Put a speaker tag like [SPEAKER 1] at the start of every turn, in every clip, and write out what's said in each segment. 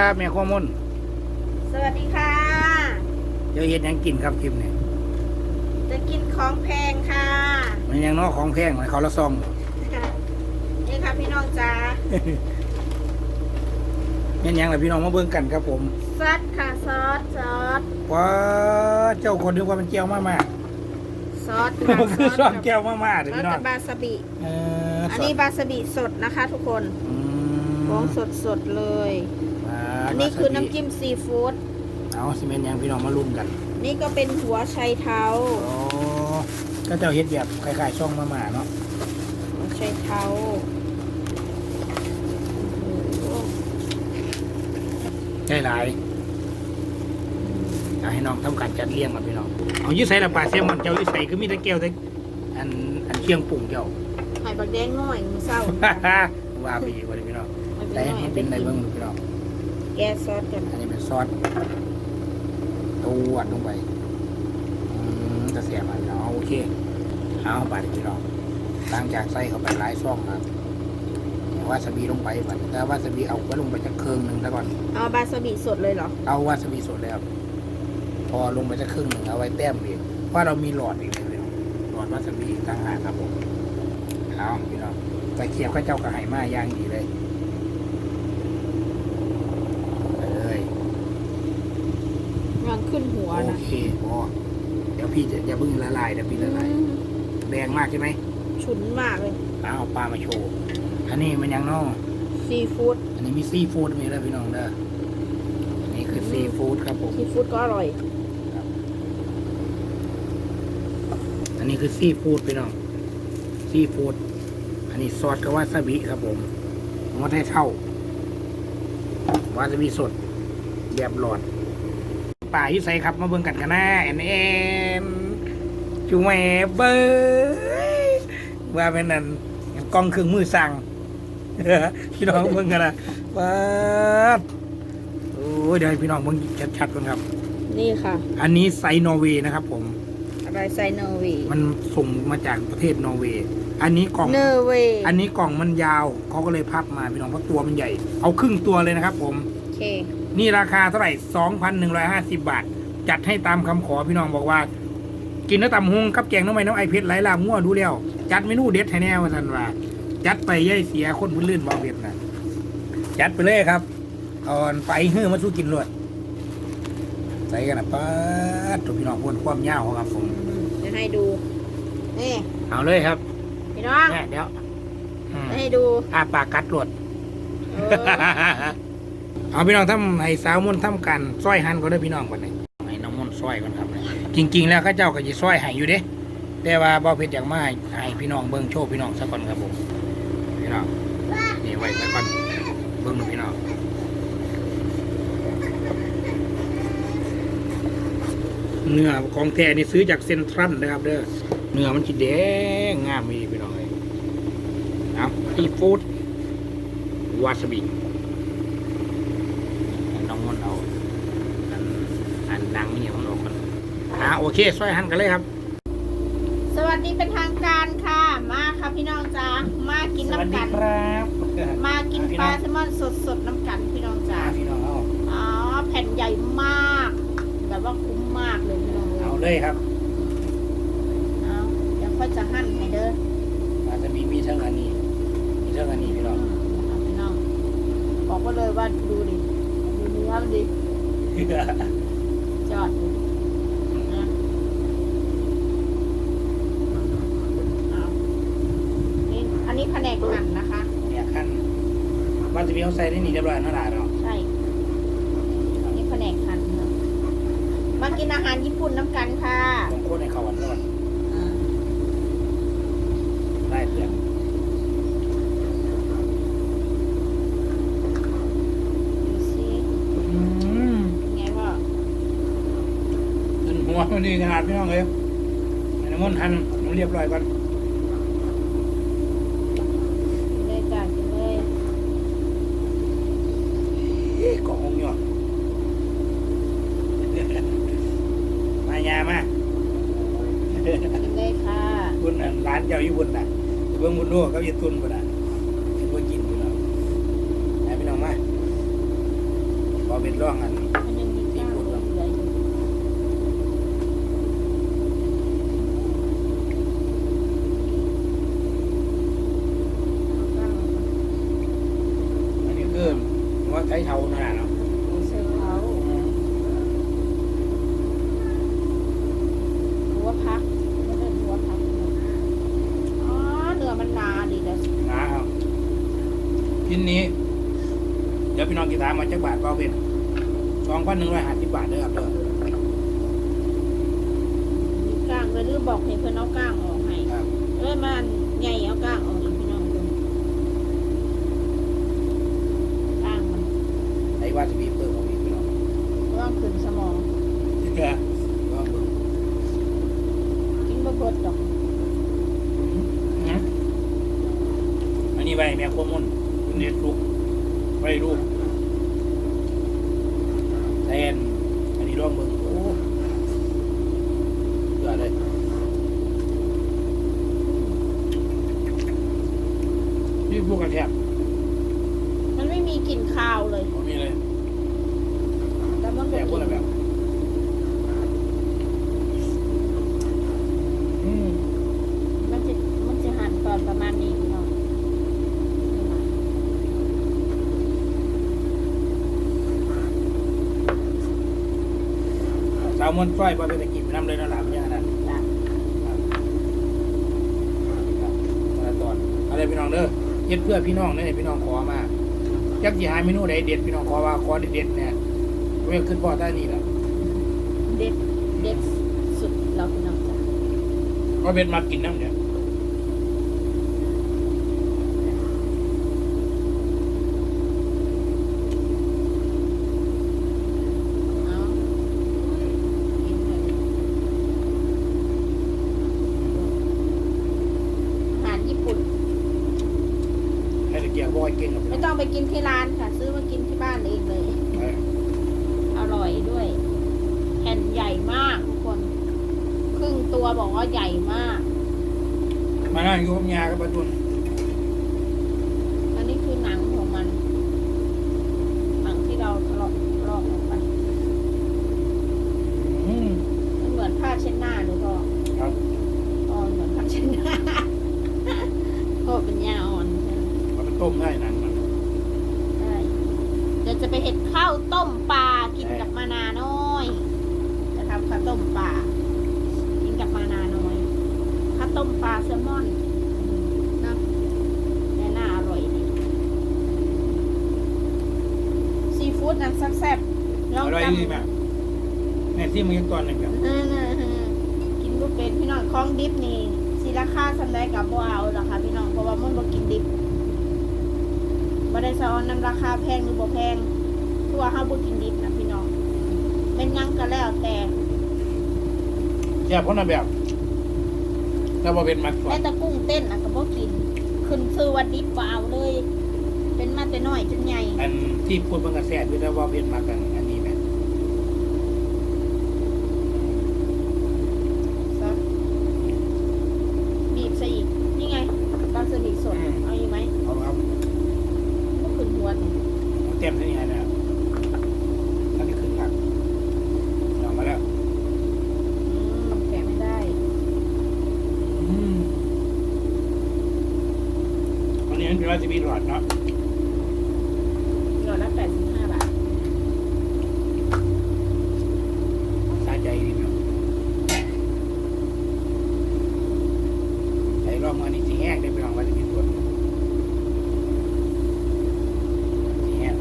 [SPEAKER 1] ครับแม่ข้อมูล
[SPEAKER 2] สวัสดีค่ะ
[SPEAKER 1] เดี๋ยวเฮ็ดหยังกินครับคลิปนี้
[SPEAKER 2] จะกินของแพงค่ะ
[SPEAKER 1] มันยังเนอกของแพงให้เขาละซอง
[SPEAKER 2] นี่ค่ะพี่น้องจ้า
[SPEAKER 1] แม่นหยังล่ะพี่น้องมาเบิ่งกันครับผม
[SPEAKER 2] ซอสค่ะซอสซอส
[SPEAKER 1] ว้าเจ้าคนนึกว่ามันแก้วมามา
[SPEAKER 2] ซอส
[SPEAKER 1] มันคือซองแก้วมามาเด้อ
[SPEAKER 2] ซอส
[SPEAKER 1] พี่น้อง
[SPEAKER 2] กับบาสบิ
[SPEAKER 1] เออ
[SPEAKER 2] อันนี้บาสบิสดนะคะ ทุกคน
[SPEAKER 1] อืม
[SPEAKER 2] ของสดสดๆเลย
[SPEAKER 1] อ่า
[SPEAKER 2] อันนี้คือน้ำจิ้มซีฟู้ด
[SPEAKER 1] เอาสิแม่นหยังพี่น้องมาลุ้นกัน
[SPEAKER 2] นี่ก็เป็นหัวไชเท้า
[SPEAKER 1] โอ้ก็เจ้าเฮ็ดแบบคล้ายๆซองมามาเนาะ
[SPEAKER 2] หัวไชเท้าโอ้โห
[SPEAKER 1] ใช่หลายเอาให้น้องทำการจัดเรียงมาพี่น้องเอาอยู่ใส่ละปลาแซลมอนเจ้าอยู่ใส่ก็มีแต่แก้วแต่อันอันเชียงปุ่งเจ้า
[SPEAKER 2] ไข่บักแดงน้อยมือเศร้า
[SPEAKER 1] ว่าไปอีกว่าเลยพี่น้อง
[SPEAKER 2] ไม่
[SPEAKER 1] แต่
[SPEAKER 2] เป็นไร
[SPEAKER 1] ให้เป็นในเบิ้งพี่น้อง
[SPEAKER 2] แกะซอสกัน
[SPEAKER 1] อันนี้เป็นซอสตัวดลงไปอืมจะเสียมันเนาะโอเคเอาไปพี่น้องหลังจากใส่เข้าไปหลายซ่องครับวาซาบิลงไปก่อนแล้ววาซาบิเอาไว้ลงไปจะครึ่งหนึ่งแล้วก่อน
[SPEAKER 2] เอาบาสบิสดเลยเหรอ
[SPEAKER 1] เอาวาซาบิสดแล้วพอลงไปจะครึ่งหนึ่งเอาไว้แต้มอีกเพราะเรามีหลอดอีกเลยหลอดวาซาบิต่างหากครับผมเอาพี่น้องใส่เคียบข้าเจ้ากระไหมาย่างดีเลยไปเลย
[SPEAKER 2] ยัง ขึ้นหัว
[SPEAKER 1] โอ
[SPEAKER 2] นะ
[SPEAKER 1] เคพอเดี๋ยวพี่จะอย่าเพิ่งละลายเดี๋ยวพี่ละลาย
[SPEAKER 2] อืม
[SPEAKER 1] แดงมากใช่ไหม
[SPEAKER 2] ฉุนมากเลย
[SPEAKER 1] เอาปลามาโชว์อันนี้มันยังเนอ
[SPEAKER 2] ซีฟู้ด
[SPEAKER 1] อันนี้มีซีฟู้ดมีแล้วพี่น้องเด้ออันนี้คือซีฟู้ดครับผม
[SPEAKER 2] ซีฟู้ดก็อร่อย
[SPEAKER 1] อันนี้คือซีฟู้ดพี่น้องซีฟู้ดอันนี้ซอสกับวาซาบิครับผมงดให้เท่าวาซาบิสดแบบหลอด ป่าอยุไซครับ มาเบิ่งกันกันนะแอนแอนจูแหมเบยว่าเป็นนั่นกล้องเครื่องมือสั่งพี่น้องเบิ่งกันนะป๊าดโอ้ยเดี๋ยวให้พี่น้องเบิ่งชัดๆกันครับ
[SPEAKER 2] นี่ค่ะ
[SPEAKER 1] อันนี้ไซส์นอร์เวย์นะครับ ผม
[SPEAKER 2] อะไรไซโนวี
[SPEAKER 1] มันส่งมาจากประเทศนอร์เวย์อันนี้กล่อง
[SPEAKER 2] เนอร์เวย์
[SPEAKER 1] อันนี้กล่องมันยาวเขาก็เลยพับมาพี่น้องเพราะตัวมันใหญ่ เอาครึ่งตัวเลยนะครับ ผม
[SPEAKER 2] โอเค
[SPEAKER 1] นี่ราคาเท่าไหร่2,150บาท จัดให้ตามคำขอพี่น้องบอกว่า กินน้ำตำฮงกับแกงน้ำมันน้ำไอเพชรไหลลามั่วดูแล้ว จัดเมนูเด็ดให้แน่ว่าท่านว่า จัดไปย่ายเสียคนพื้นลื่นบาเวียดนะจัดไปเลยครับอ่อนไปเฮือมาสู้กินรวดใส่กันนะป้าดตัวพี่น้องพวนความยาวครับผม
[SPEAKER 2] จะให้ดูนี่
[SPEAKER 1] เอาเลยครับ
[SPEAKER 2] พี่น้อง
[SPEAKER 1] แม่เดี๋ยวอืม
[SPEAKER 2] จะให้ดู
[SPEAKER 1] อาปากกัดรวด
[SPEAKER 2] เออ
[SPEAKER 1] เอาพี่น้องทำให้สาวมนต์ทำกันซอยหันก็ได้อพี่น้องวันนี้ให้น้องมนต์ซอยกันครับจริง ๆ แล้วเข้าเจ้าก็จะซอยให้อยู่เด้แต่ว่าบ่เพชรอย่างมาให้ให้พี่น้องเบิ่งโชว์พี่น้องสักก่อนครับผมพี่น้องนี่ไว้สักก่อนเบิ่งดูพี่น้องเนื้อของแท้นี่ซื้อจากเซ็นทรัลนะครับ เด้อเนื้อมันจิแดงงามมีพี่น้องเลยเอาซีฟู้ดวาซาบิ น้องมนต์เอาอันอันดังนี่ของเราคนอ่าโอเคซอยหันกันเลยครับ
[SPEAKER 2] สวัสดีเป็นทางการค่ะ มาค่ะพี่น้องจ้ามากินน้ำกัน
[SPEAKER 1] ครับ
[SPEAKER 2] มากินปลาแซลมอนสดสดๆน้ำกันพี่น้องจ้า
[SPEAKER 1] พี่น้องเอา
[SPEAKER 2] อ๋อแผ่นใหญ่มาก แบบว่าคุ้มมากเลยพี่น้อง
[SPEAKER 1] เอาเลยครับ
[SPEAKER 2] เอาเดี๋ยวค่อยจะหั่นให้เด้อ
[SPEAKER 1] อาจจะมีมีเท่าอันนี้ มีเท่าอันนี้พี่น้อง
[SPEAKER 2] เอาพี่น้องบอกว่าเลยว่าดูดิดูเนื้อมันดิจอดดินะเอานี่อันนี้แผนกหั่นนะคะ
[SPEAKER 1] เนี่ยขั้น มันจะมีเขาใส่ได้นี่เรียบร้อยนั่นแหละเนาะ
[SPEAKER 2] ใช่อันนี้แผนกหั่นเนอะมากินอาหารญี่ปุ่นน้ำกันค่ะ
[SPEAKER 1] ลงโคตรในเขาวันก่อน
[SPEAKER 2] อ่า
[SPEAKER 1] ได้เพื่อน
[SPEAKER 2] ดูสิเป็นไงพ่อ
[SPEAKER 1] ขึ้นหัวมันนี่ขนาดพี่น้องเลยให้น้ำมันต์หั่นมันเรียบร้อยก่อน
[SPEAKER 2] กินเลยจ้ะกินเลย
[SPEAKER 1] เอ๊ะกล่ององค์หยอด มายามา
[SPEAKER 2] กินเลยค่ะ
[SPEAKER 1] บุญน่ะร้านเจ้าอยู่บุญน่ะ เบิ่งบุญดูเขาจะตุนบุญน่ะเห็นว่ากินบุญเนาะให้พี่น้องมา เป็นร่องอัน
[SPEAKER 2] มันยังมีก้างเหลืออยู่เอาก้างออกมา
[SPEAKER 1] อันนี้คือหัว่าใช้เท้านั่นแหละเนาะ
[SPEAKER 2] เอาใส่เขาหัวพักมันเป็นหัวพักอ๋อเนื้อมันหนาดีแล้ว
[SPEAKER 1] นะครับชิ้นนี้ เดี๋ยวพี่น้องกีตามมาจักบาทเบาเป็นสอง พันหนึ่งร้อยห้าสิบบาทเด้อครับเด้อ
[SPEAKER 2] มีก้างเลยลืมบอกให้เพื่อนเอาก้างออกให้
[SPEAKER 1] ครับ
[SPEAKER 2] เอ้ยมันใหญ่เอาก้างออกอีกพี่น้องดูก้างมัน
[SPEAKER 1] ไอ้วาซาบิเพิ่มของพี่พี่น้อง
[SPEAKER 2] ว่างขึ้นสมอง
[SPEAKER 1] แกว่าเบิ่ง
[SPEAKER 2] กินบ่เบิดดอก
[SPEAKER 1] นะอันนี้ไว้แม่โคมุนคุณเด็ดลูกไว้ลูกแทนอันนี้ร่องเบิ่งโอ้เดือดเลยนี่พวกกระแทบ
[SPEAKER 2] มันไม่มีกลิ่นคาวเลย
[SPEAKER 1] ผมมีเลย
[SPEAKER 2] แต่มัน
[SPEAKER 1] แบ
[SPEAKER 2] บ่
[SPEAKER 1] บพวก
[SPEAKER 2] กิ
[SPEAKER 1] อะไร
[SPEAKER 2] น
[SPEAKER 1] แบบอืม
[SPEAKER 2] มันจะมันจะหั่นตอนประมาณนี้พี่น้องนี่มา
[SPEAKER 1] สาว มวนต้อยบ่ไปตะกินไปน้ำเลยนะหลามเนี่ยนะ
[SPEAKER 2] จ้ะ
[SPEAKER 1] แต่ละตอนอะไรพี่น้องเด้อเฮ็ดเพื่อพี่น้องเนี่ยพี่น้องขอมาจักสิหาเมนูใดเด็ดพี่น้องขอว่าขอเด็ดๆเนี่ยเรื่องขึ้นพ่อใต้นี่แหละ
[SPEAKER 2] เด็ดเด็ดสุดเราพี่น้องจ้ะ
[SPEAKER 1] ก็เป็นมากินน้ำเนี่ย
[SPEAKER 2] เอากินเลยอาหารญี่ปุ่น
[SPEAKER 1] ให้ตะเกียบบ่อยเก่งกับพี่
[SPEAKER 2] ไม่
[SPEAKER 1] น้อง
[SPEAKER 2] ต้องไปกินที่ร้านค่ะ ซื้อมากินที่บ้านเองเลย
[SPEAKER 1] เออ
[SPEAKER 2] อร่อยด้วย แผ่นใหญ่มากทุกคน ครึ่งตัวบอกว่าใหญ่มาก
[SPEAKER 1] มานั่งอยู่กับยากับปะตุน
[SPEAKER 2] อันนี้คือหนังของมัน หนังที่เราถลอกลอกออกไป
[SPEAKER 1] อืม
[SPEAKER 2] มันเหมือนผ้าเช็ดหน้าหรือเปล่า
[SPEAKER 1] ครับ
[SPEAKER 2] อ๋อเหมือนผ้าเช็ดหน้า ก็เป็นยาอ่อนใช่ไหม
[SPEAKER 1] เอาไปต้มได้หนังมัน
[SPEAKER 2] ใช่เดี๋ยวจะไปเห็ดข้าวต้มปลากินกับมะนาน้อย จะทำข้าวต้มปลากินกับมะนาน้อยข้าวต้มปลาแซลมอนนะแน่น่าอร่อยดีซีฟู้ดนั้นแซ่บๆลอง
[SPEAKER 1] อร่อย
[SPEAKER 2] จำ
[SPEAKER 1] ดีแม่แม่ที่มึงยังตอนหนึ่งแบบ
[SPEAKER 2] เออๆกินบุฟเฟ่ต์พี่น้องของดิบนี่สีราคาสำได้กับบ่เอาหรอค่ะพี่น้องเพราะว่ามันบ่กินดิบ บ่ได้สะออนน้ำราคาแพงหรือบ่แพงคือว่าเฮาบ่กินดิบนะพี่น้องเป็นหยังก็แล้วแต่
[SPEAKER 1] แค่พ้นแบบถ้าบ่เป็นมัดก่อ
[SPEAKER 2] แม้
[SPEAKER 1] น
[SPEAKER 2] แต่กุ้งเต้นน่ะก็บ่กิน ขึ้นซื้อว่าดิบบ่เอาเลย เป็นมาแต่น้อยจนใหญ่
[SPEAKER 1] อันที่พูดเพิ่งกระแสด้วยนะว่าเป็นมัดกันอันนี้แม่
[SPEAKER 2] ซะบีบซะอีกนี่ไงปลาสลิดสดเอาอีกไหม
[SPEAKER 1] เอาครับ
[SPEAKER 2] บ่ขึ้นหัวนี่
[SPEAKER 1] เอาเต็มที่นี่ให้นะครับท่านนี้ขึ้นหลักเอามาแล้ว
[SPEAKER 2] อืมแกะไม่ได้
[SPEAKER 1] อืมอันนี้มันเป็นวาซาบิหลอดเนาะ
[SPEAKER 2] หลอดละ85บาท
[SPEAKER 1] สาใจดีเนาะใช้รอบมานี่สิแห้งได้ไปลองวาซาบิตัวสิแห้ง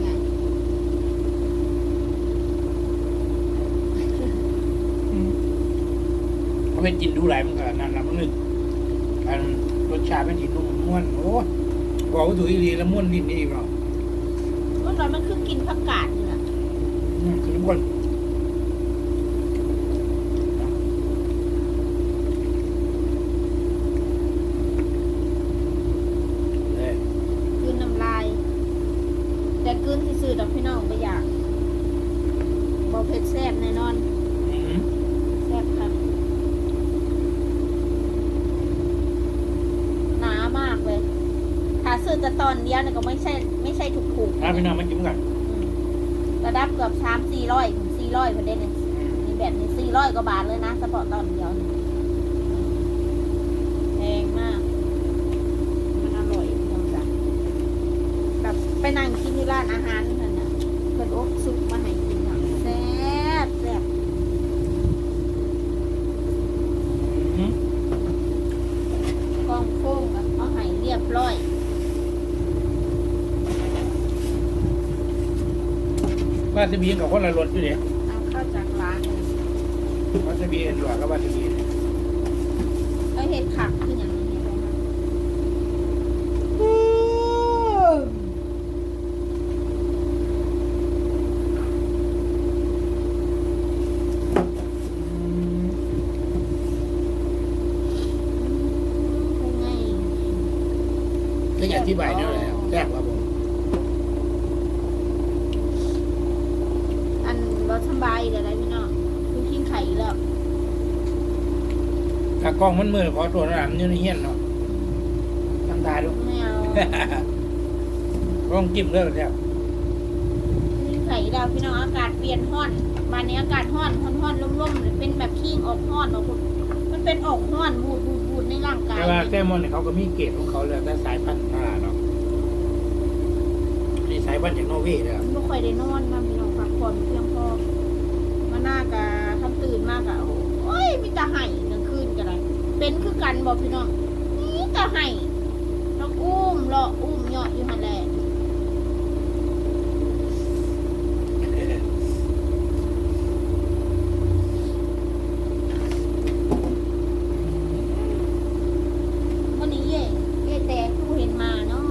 [SPEAKER 2] ไง
[SPEAKER 1] เขาไปกินดู หลายมันก็นั่นละมันนึกอันรสชาติเป็นสีนุ่มม้วนโอ้บอกว่าถูกอีดีแล้วม้วนดินนี่อีกเนาะ
[SPEAKER 2] มันว่ามันคือกินผักกาดนี่แหละ
[SPEAKER 1] อืมคือม้วนเอ้ย
[SPEAKER 2] คือน้ำลาย แต่กลืนที่ซื้อดอกพี่น้องไม่อยากบอเผ็ดแซ่บแน่นอน
[SPEAKER 1] อืม
[SPEAKER 2] แซ่บครับ หนามากเลย ถ้า ซื้ อแต่ตอนเดียวเนี่ยก็ไม่ใช่ไม่ใช่ถูกถูกๆ
[SPEAKER 1] ถ้าพี่น้องมากินกัน
[SPEAKER 2] อืมระดับเกือบสามสี่ร้อยถึงสี่ร้อยประเด็นเนี่ยมีแบบนี้สี่ร้อยกว่าบาทเลยนะเฉพาะตอนเดียวเนี่ยแพงมาก มันอร่อยจังจ้ะแบบไปนั่งกินที่ร้านอาหารนั่นน่ะเพิ่นโอ๊กซุปมาให้กินอะแซ่บแซ่บ
[SPEAKER 1] อืม
[SPEAKER 2] กองโฟมก็เอาให้เรียบร้อย
[SPEAKER 1] วาซาบิกับคนละรสอยู่เนี่ย
[SPEAKER 2] เอาเข้าจากร้านเลย
[SPEAKER 1] วาซาบิเอ็นหลวกับวาซาบิ
[SPEAKER 2] เอาเห็ดผักคืออย่างนี้เห็ดอะไรนะเป็นไง
[SPEAKER 1] ก็อย่าอธิบายเนี่ยเลยแซ่บครับผม
[SPEAKER 2] อันรสสบายเดี๋ยวอะไรพี่น้องคือกินไข่อีกแล้ว
[SPEAKER 1] ถ้ากล้องมันมือขอตัวนะมันอยู่ในเฮียนเนาะทำตาดู
[SPEAKER 2] ไม่เอา
[SPEAKER 1] ลองจิ้มเลยแซ่บ
[SPEAKER 2] กินไข่อีกแล้วพี่น้องอากาศเปลี่ยนห้อนวันนี้อากาศห้อนห้อนห้อนร่มๆเลยเป็นแบบขี้งออกห้อนออกมันเป็นออกห้อนบูดบูดบูดในร่างกาย
[SPEAKER 1] แต่ว่าแซลมอนเนี่ยเขาก็มีเกรดของเขาเลยแต่สายพันธุ์ตลาดเนาะนี่สายพันธุ์จากนอร์เวย์เลย
[SPEAKER 2] ไม่ค่อยได้นอนนะพี่น้องพักผ่อนเพียงพอมาหน้ากะทำตื่นมากอะโอ้ยมีแต่ไห้กลางคืนกัน เป็นคือกันบอกพี่น้องนี่แต่ไห้แล้วอุ้มเลาอุ้มเหยาะอยู่หันแหละวันนี้เย่เย่แต่ผู้เห็นมาเนาะ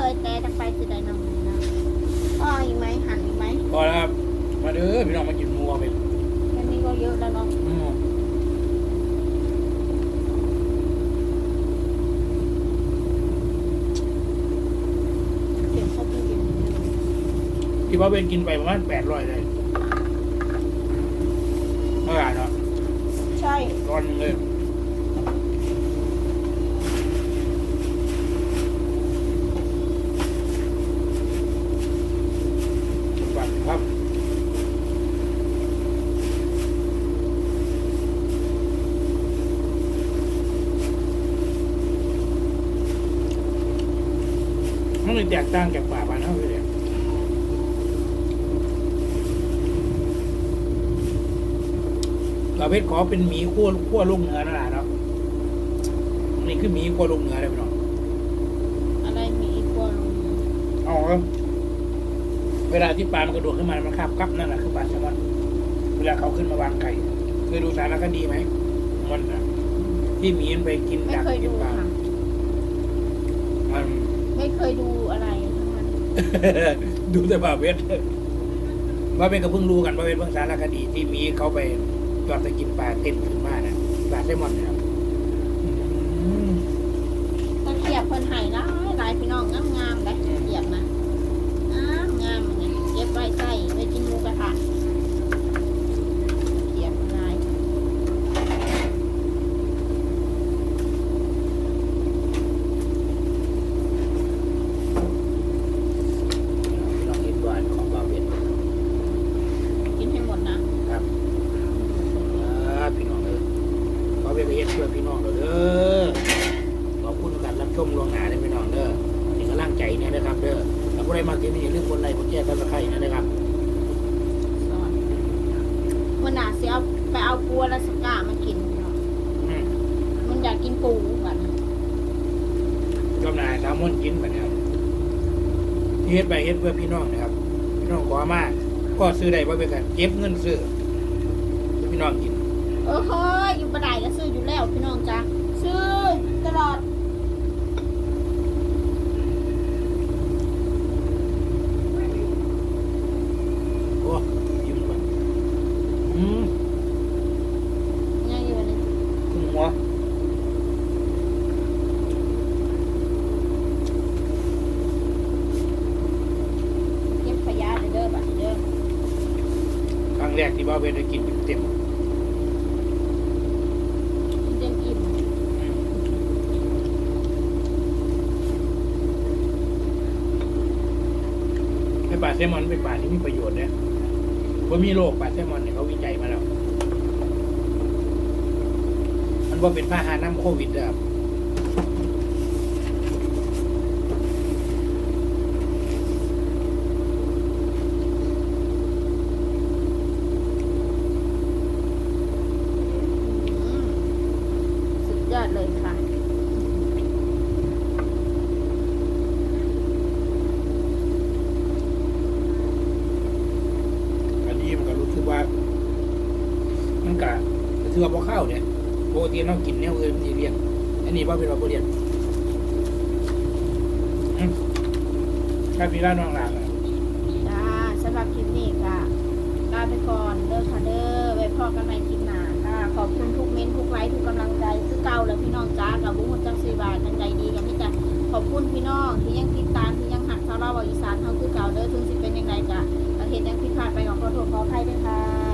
[SPEAKER 2] เอ้ยแต่จะไปสิได้นำนะอ้ออีกไหมหันอีกไหม
[SPEAKER 1] พอแล้วครับ มาเด้อพี่น้องมากินหมูเอาไป
[SPEAKER 2] แค่นี้ก็เยอะแล้วเนาะ
[SPEAKER 1] อืม
[SPEAKER 2] เก็บเข้าตู้เย็น
[SPEAKER 1] ที่ว่าเวนกินไปประมาณแปดร้อยเลยเมื่อไหร่เนาะ
[SPEAKER 2] ใช่
[SPEAKER 1] ร้อนเลยบัตรครับมันเลยแตกต่างจากป่าบ้านเฮาเลยเนี่ย เราเพชรขอเป็นหมีขั้วขั้วลูกเหนือนั่นแหละเนาะนี่คือหมีขั้วลูกเหนือเลยพี่น้อง
[SPEAKER 2] อะไรมีอีกตัวลง
[SPEAKER 1] เอาครับเวลาที่ปลามันกระโดดขึ้นมา มันคาบกับนั่นแหละคือปลาแซลมอนเวลาเขาขึ้นมาวางไข่เคยดูสารคดีไหมมันน่ะที่หมีมันไปกิน
[SPEAKER 2] ไม่
[SPEAKER 1] ดัก
[SPEAKER 2] เคย
[SPEAKER 1] กิ
[SPEAKER 2] ดู
[SPEAKER 1] นปลา
[SPEAKER 2] ค่ะ
[SPEAKER 1] มัน
[SPEAKER 2] ไม่เคยดูอะไรทั้งนั้น
[SPEAKER 1] ดูแต่บาเวทว่าเป็นกับเพิ่งรู้กันว่าเป็นเพิ่งสารคดีที่มีเขาไป จอดไปกินปลาเต้นขึ้นมานะปลาแซลมอนเนี่ยครับอืม
[SPEAKER 2] ตะเกียบเพิ่นไห้หลายหลายพี่น้องงามงามๆเลยตะเกียบนะงามงามๆเนี่ยเก็บไว้ใส่ไว้กินหมูกระทะตะเกียบลาย
[SPEAKER 1] ลองกินก่อนของบาเวท
[SPEAKER 2] กินให้หมดนะครับ
[SPEAKER 1] อ่าพี่น้องเออขอเป็นเฮ็ดเพื่อพี่น้องเด้อขอบคุณการรับชมลวงหนาเลยพี่น้องเด้อเป็นกำลังใจเนี่ยนะครับเด้อถ้าผู้ใดมาที่นี่อย่าลืมกดไลค์กดแชร์กันสักใครนะครับ
[SPEAKER 2] สอนวันหนาสิเอาไปเอาปูอ ลาสก้ามากินพี่น้อง
[SPEAKER 1] อืม
[SPEAKER 2] มันอยากกินปูกัน
[SPEAKER 1] กำนายสามมนกินแบบนี้ครับที่เฮ็ดไปเฮ็ดเพื่อพี่น้องนะครับ พี่น้องขอมาก็ซื้อได้ว่าเป็นกันเก็บเงินซื้อให้พี่น้องกิน
[SPEAKER 2] เออเฮ้ยอยู่ประไดก็ซื้ออยู่แล้วพี่น้องจ้ะซื้อตลอด
[SPEAKER 1] ว่าเวลากินเต็ม
[SPEAKER 2] เต็มอิ่ม
[SPEAKER 1] ไอ้ปลาแซลมอนเป็นปลาที่มีประโยชน์นะเพราะมีโรคปลาแซลมอนเนี่ยเขาวิจัยมาแล้ว มันว่าเป็นพาหาน้ำโควิด
[SPEAKER 2] อะ
[SPEAKER 1] ปกติเรากินเนวอื่นมันสิเลี่ยนอันนี้ว่าเป็นว่าบเรียนถ้าพี่ร้านน้องหลาน
[SPEAKER 2] จ้าสำหรับคลิปนี้ค่ะลาไปก่อนเด้อค่ะเด้อไว้พอกันใหม่คลิปหน้าค่ะขอบคุณทุกเม้นทุกไลค์ทุกกำลังใจคือเก่าแล้วพี่น้องจ้ากับบุ้งจักสีบาทกันใจดีกันพี่จ้าขอบคุณพี่น้องที่ยังติดตามที่ยังหักเท่าเราอีสานเท่าคือเก่าเด้อถึงสิเป็นยังไงจ้ะเหตุยังผิดพลาดไปขอโทษขออภัยด้วยค่ะ